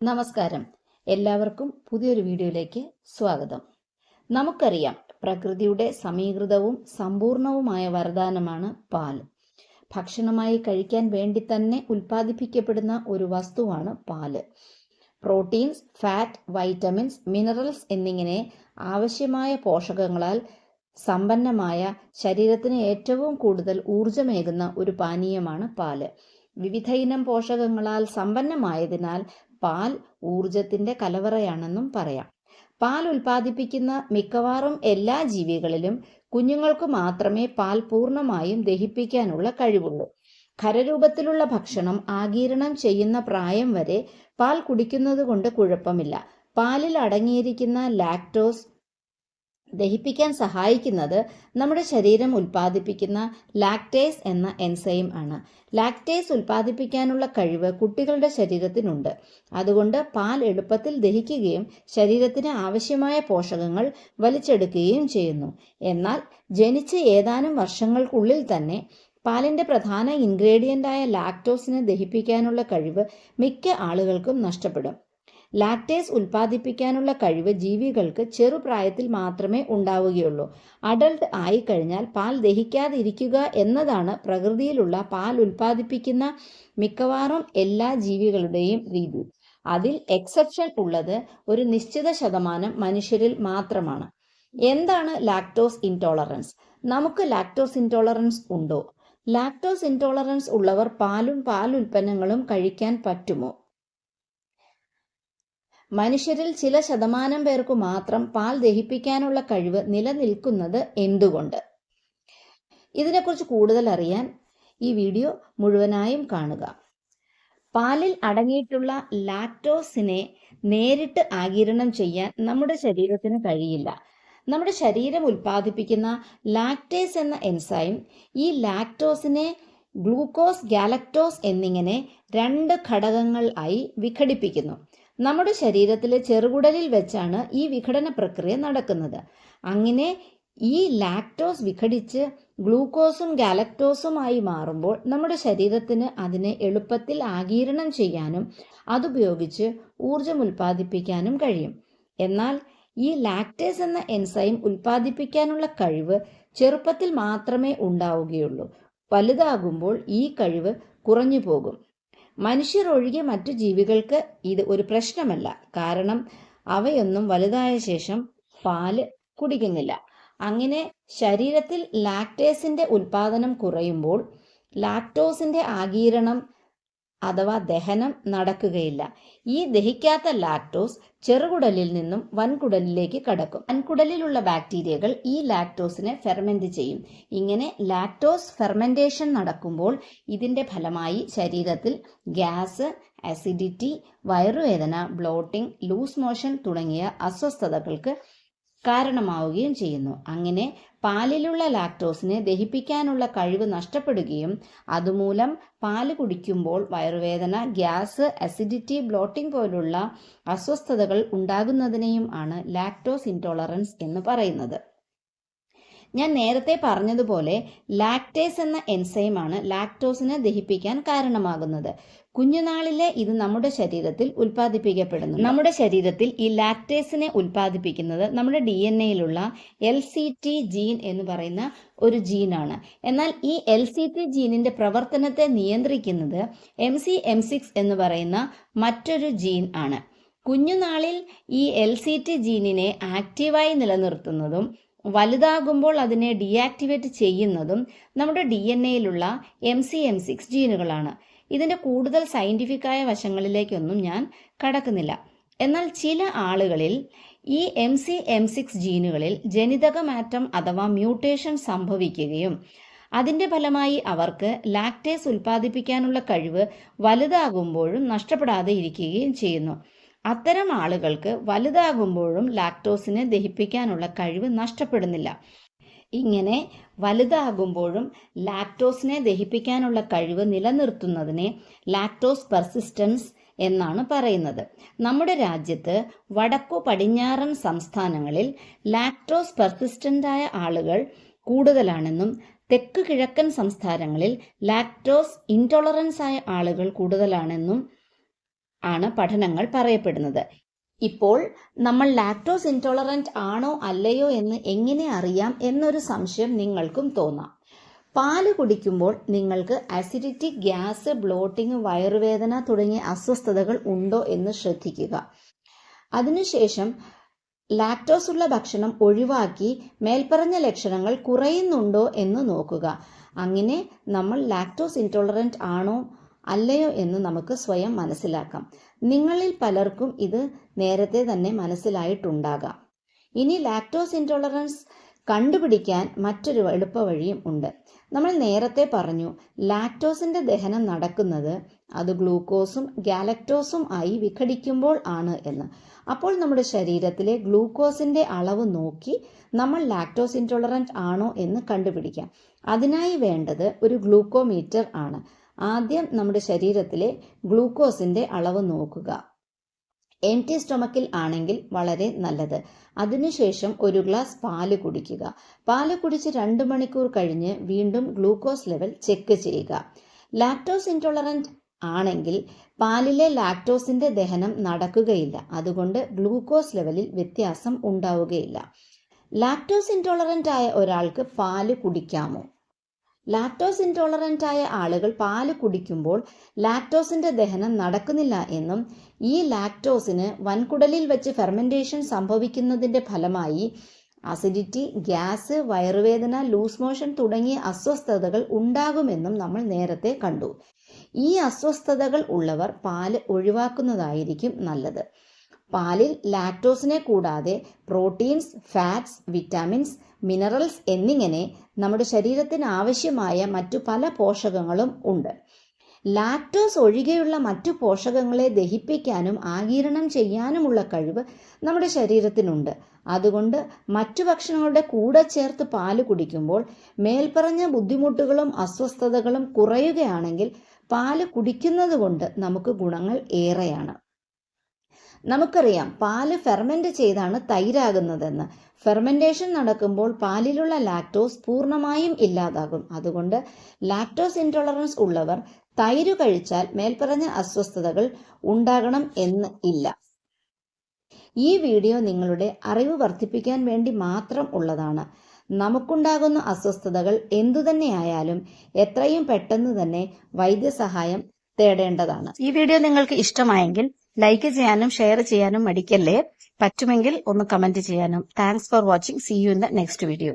നമസ്കാരം. എല്ലാവർക്കും പുതിയൊരു വീഡിയോയിലേക്ക് സ്വാഗതം. നമുക്കറിയാം പ്രകൃതിയുടെ സമീകൃതവും സമ്പൂർണവുമായ വരദാനമാണ് പാൽ. ഭക്ഷണമായി കഴിക്കാൻ വേണ്ടി തന്നെ ഉൽപ്പാദിപ്പിക്കപ്പെടുന്ന ഒരു വസ്തുവാണ് പാൽ പ്രോട്ടീൻസ് ഫാറ്റ് വൈറ്റമിൻസ് മിനറൽസ് എന്നിങ്ങനെ ആവശ്യമായ പോഷകങ്ങളാൽ സമ്പന്നമായ ശരീരത്തിന് ഏറ്റവും കൂടുതൽ ഊർജമേകുന്ന ഒരു പാനീയമാണ് പാൽ. വിവിധ ഇനം പോഷകങ്ങളാൽ സമ്പന്നമായതിനാൽ പാൽ ഊർജത്തിന്റെ കലവറയാണെന്നും പറയാം. പാൽ ഉൽപ്പാദിപ്പിക്കുന്ന മിക്കവാറും എല്ലാ ജീവികളിലും കുഞ്ഞുങ്ങൾക്ക് മാത്രമേ പാൽ പൂർണമായും ദഹിപ്പിക്കാനുള്ള കഴിവുള്ളൂ. ഖരരൂപത്തിലുള്ള ഭക്ഷണം ആഗീരണം ചെയ്യുന്ന പ്രായം വരെ പാൽ കുടിക്കുന്നത് കൊണ്ട് കുഴപ്പമില്ല. പാലിൽ അടങ്ങിയിരിക്കുന്ന ലാക്ടോസ് ദഹിപ്പിക്കാൻ സഹായിക്കുന്നത് നമ്മുടെ ശരീരം ഉൽപ്പാദിപ്പിക്കുന്ന ലാക്ടേസ് എന്ന എൻസൈം ആണ്. ലാക്ടേസ് ഉൽപ്പാദിപ്പിക്കാനുള്ള കഴിവ് കുട്ടികളുടെ ശരീരത്തിനുണ്ട്. അതുകൊണ്ട് പാൽ എളുപ്പത്തിൽ ദഹിക്കുകയും ശരീരത്തിന് ആവശ്യമായ പോഷകങ്ങൾ വലിച്ചെടുക്കുകയും ചെയ്യുന്നു. എന്നാൽ ജനിച്ച് ഏതാനും വർഷങ്ങൾക്കുള്ളിൽ തന്നെ പാലിന്റെ പ്രധാന ഇൻഗ്രീഡിയന്റായ ലാക്ടോസിനെ ദഹിപ്പിക്കാനുള്ള കഴിവ് മിക്ക ആളുകൾക്കും നഷ്ടപ്പെടും. ലാക്ടേസ് ഉൽപ്പാദിപ്പിക്കാനുള്ള കഴിവ് ജീവികൾക്ക് ചെറുപ്രായത്തിൽ മാത്രമേ ഉണ്ടാവുകയുള്ളൂ. അഡൾട്ട് ആയിക്കഴിഞ്ഞാൽ പാൽ ദഹിക്കാതിരിക്കുക എന്നതാണ് പ്രകൃതിയിലുള്ള പാൽ ഉൽപ്പാദിപ്പിക്കുന്ന മിക്കവാറും എല്ലാ ജീവികളുടെയും രീതി. അതിൽ എക്സെപ്ഷൻ ഉള്ളത് ഒരു നിശ്ചിത ശതമാനം മനുഷ്യരിൽ മാത്രമാണ്. എന്താണ് ലാക്ടോസ് ഇൻടോളറൻസ്? നമുക്ക് ലാക്ടോസ് ഇൻടോളറൻസ് ഉണ്ടോ? ലാക്ടോസ് ഇൻടോളറൻസ് ഉള്ളവർ പാലും പാൽ ഉൽപ്പന്നങ്ങളും കഴിക്കാൻ പറ്റുമോ? മനുഷ്യരിൽ ചില ശതമാനം പേർക്ക് മാത്രം പാൽ ദഹിപ്പിക്കാനുള്ള കഴിവ് നിലനിൽക്കുന്നത് എന്തുകൊണ്ട്? ഇതിനെക്കുറിച്ച് കൂടുതൽ അറിയാൻ ഈ വീഡിയോ മുഴുവനായും കാണുക. പാലിൽ അടങ്ങിയിട്ടുള്ള ലാക്ടോസിനെ നേരിട്ട് ആകിരണം ചെയ്യാൻ നമ്മുടെ ശരീരത്തിന് കഴിയില്ല. നമ്മുടെ ശരീരം ഉൽപ്പാദിപ്പിക്കുന്ന ലാക്ടേസ് എന്ന എൻസൈം ഈ ലാക്ടോസിനെ ഗ്ലൂക്കോസ് ഗാലക്ടോസ് എന്നിങ്ങനെ രണ്ട് ഘടകങ്ങൾ ആയി വിഘടിപ്പിക്കുന്നു. നമ്മുടെ ശരീരത്തിലെ ചെറുകുടലിൽ വെച്ചാണ് ഈ വിഘടന പ്രക്രിയ നടക്കുന്നത്. അങ്ങനെ ഈ ലാക്ടോസ് വിഘടിച്ച് ഗ്ലൂക്കോസും ഗാലക്ടോസുമായി മാറുമ്പോൾ നമ്മുടെ ശരീരത്തിന് അതിനെ എളുപ്പത്തിൽ ആഗീരണം ചെയ്യാനും അതുപയോഗിച്ച് ഊർജം ഉൽപ്പാദിപ്പിക്കാനും കഴിയും. എന്നാൽ ഈ ലാക്ടേസ് എന്ന എൻസൈം ഉൽപ്പാദിപ്പിക്കാനുള്ള കഴിവ് ചെറുപ്പത്തിൽ മാത്രമേ ഉണ്ടാവുകയുള്ളൂ. വലുതാകുമ്പോൾ ഈ കഴിവ് കുറഞ്ഞു പോകും മനുഷ്യർ ഒഴികെ മറ്റു ജീവികൾക്ക് ഇത് ഒരു പ്രശ്നമല്ല. കാരണം അവയൊന്നും വലുതായ ശേഷം പാൽ കുടിക്കുന്നില്ല. അങ്ങനെ ശരീരത്തിൽ ലാക്ടേസിന്റെ ഉൽപാദനം കുറയുമ്പോൾ ലാക്ടോസിന്റെ ആഗീരണം അഥവാ ദഹനം നടക്കുകയില്ല. ഈ ദഹിക്കാത്ത ലാക്ടോസ് ചെറുകുടലിൽ നിന്നും വൻകുടലിലേക്ക് കടക്കും. വൻകുടലിലുള്ള ബാക്ടീരിയകൾ ഈ ലാക്ടോസിനെ ഫെർമെന്റ് ചെയ്യും. ഇങ്ങനെ ലാക്ടോസ് ഫെർമെന്റേഷൻ നടക്കുമ്പോൾ ഇതിന്റെ ഫലമായി ശരീരത്തിൽ ഗ്യാസ് അസിഡിറ്റി വയറുവേദന ബ്ലോട്ടിംഗ് ലൂസ് മോഷൻ തുടങ്ങിയ അസ്വസ്ഥതകൾക്ക് കാരണമാവുകയും ചെയ്യുന്നു. അങ്ങനെ പാലിലുള്ള ലാക്ടോസിനെ ദഹിപ്പിക്കാനുള്ള കഴിവ് നഷ്ടപ്പെടുകയും അതുമൂലം പാൽ കുടിക്കുമ്പോൾ വയറുവേദന ഗ്യാസ് അസിഡിറ്റി ബ്ലോട്ടിംഗ് പോലുള്ള അസ്വസ്ഥതകൾ ഉണ്ടാകുന്നതിനെയും ആണ് ലാക്ടോസ് ഇൻടോളറൻസ് എന്ന് പറയുന്നത്. ഞാൻ നേരത്തെ പറഞ്ഞതുപോലെ ലാക്ടേസ് എന്ന എൻസൈമാണ് ലാക്ടോസിനെ ദഹിപ്പിക്കാൻ കാരണമാകുന്നത്. കുഞ്ഞുനാളിലെ ഇത് നമ്മുടെ ശരീരത്തിൽ ഉൽപ്പാദിപ്പിക്കപ്പെടുന്നു നമ്മുടെ ശരീരത്തിൽ ഈ ലാക്ടേസിനെ ഉൽപ്പാദിപ്പിക്കുന്നത് നമ്മുടെ ഡി എൻ എയിലുള്ള എൽ സി ടി ജീൻ എന്ന് പറയുന്ന ഒരു ജീനാണ് എന്നാൽ ഈ എൽ സി ടി ജീനിന്റെ പ്രവർത്തനത്തെ നിയന്ത്രിക്കുന്നത് എം സി എം സിക്സ് എന്ന് പറയുന്ന മറ്റൊരു ജീൻ ആണ്. കുഞ്ഞുനാളിൽ ഈ എൽ സി ടി ജീനിനെ ആക്റ്റീവായി നിലനിർത്തുന്നതും വലുതാകുമ്പോൾ അതിനെ ഡീആക്ടിവേറ്റ് ചെയ്യുന്നതും നമ്മുടെ ഡി എൻ എയിലുള്ള എം സി എം സിക്സ് ജീനുകളാണ്. ഇതിന്റെ കൂടുതൽ സയന്റിഫിക്കായ വശങ്ങളിലേക്കൊന്നും ഞാൻ കടക്കുന്നില്ല. എന്നാൽ ചില ആളുകളിൽ ഈ എം സി എം സിക്സ് ജീനുകളിൽ ജനിതക മാറ്റം അഥവാ മ്യൂട്ടേഷൻ സംഭവിക്കുകയും അതിന്റെ ഫലമായി അവർക്ക് ലാക്ടേസ് ഉൽപ്പാദിപ്പിക്കാനുള്ള കഴിവ് വലുതാകുമ്പോഴും നഷ്ടപ്പെടാതെ ഇരിക്കുകയും ചെയ്യുന്നു. അത്തരം ആളുകൾക്ക് വലുതാകുമ്പോഴും ലാക്ടോസിനെ ദഹിപ്പിക്കാനുള്ള കഴിവ് നഷ്ടപ്പെടുന്നില്ല. ഇങ്ങനെ വലുതാകുമ്പോഴും ലാക്ടോസിനെ ദഹിപ്പിക്കാനുള്ള കഴിവ് നിലനിർത്തുന്നതിനെ ലാക്ടോസ് പെർസിസ്റ്റൻസ് എന്നാണ് പറയുന്നത്. നമ്മുടെ രാജ്യത്ത് വടക്കു പടിഞ്ഞാറൻ സംസ്ഥാനങ്ങളിൽ ലാക്ടോസ് പെർസിസ്റ്റന്റായ ആളുകൾ കൂടുതലാണെന്നും തെക്ക് കിഴക്കൻ സംസ്ഥാനങ്ങളിൽ ലാക്ടോസ് ഇൻടോളറൻസ് ആയ ആളുകൾ കൂടുതലാണെന്നും ആണ് പഠനങ്ങൾ പറയപ്പെടുന്നത്. ഇപ്പോൾ നമ്മൾ ലാക്ടോസ് ഇൻടോളറന്റ് ആണോ അല്ലയോ എന്ന് എങ്ങനെ അറിയാം എന്നൊരു സംശയം നിങ്ങൾക്കും തോന്നാം. പാൽ കുടിക്കുമ്പോൾ നിങ്ങൾക്ക് അസിഡിറ്റി ഗ്യാസ് ബ്ലോട്ടിംഗ് വയറുവേദന തുടങ്ങിയ അസ്വസ്ഥതകൾ ഉണ്ടോ എന്ന് ശ്രദ്ധിക്കുക. അതിനുശേഷം ലാക്ടോസ് ഉള്ള ഭക്ഷണം ഒഴിവാക്കി മേൽപ്പറഞ്ഞ ലക്ഷണങ്ങൾ കുറയുന്നുണ്ടോ എന്ന് നോക്കുക. അങ്ങനെ നമ്മൾ ലാക്ടോസ് ഇൻടോളറന്റ് ആണോ അല്ലയോ എന്ന് നമുക്ക് സ്വയം മനസ്സിലാക്കാം. നിങ്ങളിൽ പലർക്കും ഇത് നേരത്തെ തന്നെ മനസ്സിലായിട്ടുണ്ടാകാം. ഇനി ലാക്ടോസ് ഇൻടോളറൻസ് കണ്ടുപിടിക്കാൻ മറ്റൊരു എളുപ്പവഴിയും ഉണ്ട്. നമ്മൾ നേരത്തെ പറഞ്ഞു ലാക്ടോസിന്റെ ദഹനം നടക്കുന്നത് അത് ഗ്ലൂക്കോസും ഗാലക്ടോസും ആയി വിഘടിക്കുമ്പോൾ ആണ് എന്ന്. അപ്പോൾ നമ്മുടെ ശരീരത്തിലെ ഗ്ലൂക്കോസിന്റെ അളവ് നോക്കി നമ്മൾ ലാക്ടോസ് ഇൻടോളറന്റ് ആണോ എന്ന് കണ്ടുപിടിക്കാം. അതിനായി വേണ്ടത് ഒരു ഗ്ലൂക്കോമീറ്റർ ആണ്. ആദ്യം നമ്മുടെ ശരീരത്തിലെ ഗ്ലൂക്കോസിന്റെ അളവ് നോക്കുക. എം ടി സ്റ്റൊമക്കിൽ ആണെങ്കിൽ വളരെ നല്ലത്. അതിനുശേഷം ഒരു ഗ്ലാസ് പാൽ കുടിക്കുക. പാൽ കുടിച്ച് രണ്ട് മണിക്കൂർ കഴിഞ്ഞ് വീണ്ടും ഗ്ലൂക്കോസ് ലെവൽ ചെക്ക് ചെയ്യുക. ലാക്ടോസ് ഇൻടോളറന്റ് ആണെങ്കിൽ പാലിലെ ലാക്ടോസിന്റെ ദഹനം നടക്കുകയില്ല. അതുകൊണ്ട് ഗ്ലൂക്കോസ് ലെവലിൽ വ്യത്യാസം ഉണ്ടാവുകയില്ല. ലാക്ടോസ് ഇൻടോളറന്റ് ആയ ഒരാൾക്ക് പാൽ കുടിക്കാമോ? ലാക്ടോസ് ഇൻടോളറന്റ് ആയ ആളുകൾ പാൽ കുടിക്കുമ്പോൾ ലാക്ടോസിന്റെ ദഹനം നടക്കുന്നില്ല എന്നും ഈ ലാക്ടോസിന് വൻകുടലിൽ വെച്ച് ഫെർമെന്റേഷൻ സംഭവിക്കുന്നതിന്റെ ഫലമായി അസിഡിറ്റി ഗ്യാസ് വയറുവേദന ലൂസ് മോഷൻ തുടങ്ങിയ അസ്വസ്ഥതകൾ ഉണ്ടാകുമെന്നും നമ്മൾ നേരത്തെ കണ്ടു. ഈ അസ്വസ്ഥതകൾ ഉള്ളവർ പാൽ ഒഴിവാക്കുന്നതായിരിക്കും നല്ലത്. പാലിൽ ലാക്ടോസിനെ കൂടാതെ പ്രോട്ടീൻസ് ഫാറ്റ്സ് വിറ്റാമിൻസ് മിനറൽസ് എന്നിങ്ങനെ നമ്മുടെ ശരീരത്തിന് ആവശ്യമായ മറ്റു പല പോഷകങ്ങളും ഉണ്ട്. ലാക്ടോസ് ഒഴികെയുള്ള മറ്റു പോഷകങ്ങളെ ദഹിപ്പിക്കാനും ആഗിരണം ചെയ്യാനുമുള്ള കഴിവ് നമ്മുടെ ശരീരത്തിനുണ്ട്. അതുകൊണ്ട് മറ്റു ഭക്ഷണങ്ങളുടെ കൂടെ ചേർത്ത് പാൽ കുടിക്കുമ്പോൾ മേൽപ്പറഞ്ഞ ബുദ്ധിമുട്ടുകളും അസ്വസ്ഥതകളും കുറയുകയാണെങ്കിൽ പാൽ കുടിക്കുന്നത് കൊണ്ട് നമുക്ക് ഗുണങ്ങൾ ഏറെയാണ്. നമുക്കറിയാം പാൽ ഫെർമെന്റ് ചെയ്താണ് തൈരാകുന്നതെന്ന്. ഫെർമെന്റേഷൻ നടക്കുമ്പോൾ പാലിലുള്ള ലാക്ടോസ് പൂർണമായും ഇല്ലാതാകും. അതുകൊണ്ട് ലാക്ടോസ് ഇൻടോളറൻസ് ഉള്ളവർ തൈര് കഴിച്ചാൽ മേൽപ്പറഞ്ഞ അസ്വസ്ഥതകൾ ഉണ്ടാകണം എന്ന് ഇല്ല. ഈ വീഡിയോ നിങ്ങളുടെ അറിവ് വർദ്ധിപ്പിക്കാൻ വേണ്ടി മാത്രം ഉള്ളതാണ്. നമുക്കുണ്ടാകുന്ന അസ്വസ്ഥതകൾ എന്തുതന്നെയായാലും എത്രയും പെട്ടെന്ന് തന്നെ വൈദ്യസഹായം തേടേണ്ടതാണ്. ഈ വീഡിയോ നിങ്ങൾക്ക് ഇഷ്ടമായെങ്കിൽ ലൈക്ക് ചെയ്യാനും ഷെയർ ചെയ്യാനും മടിക്കല്ലേ. പറ്റുമെങ്കിൽ ഒന്ന് കമന്റ് ചെയ്യാനും. Thanks for watching see you in the next video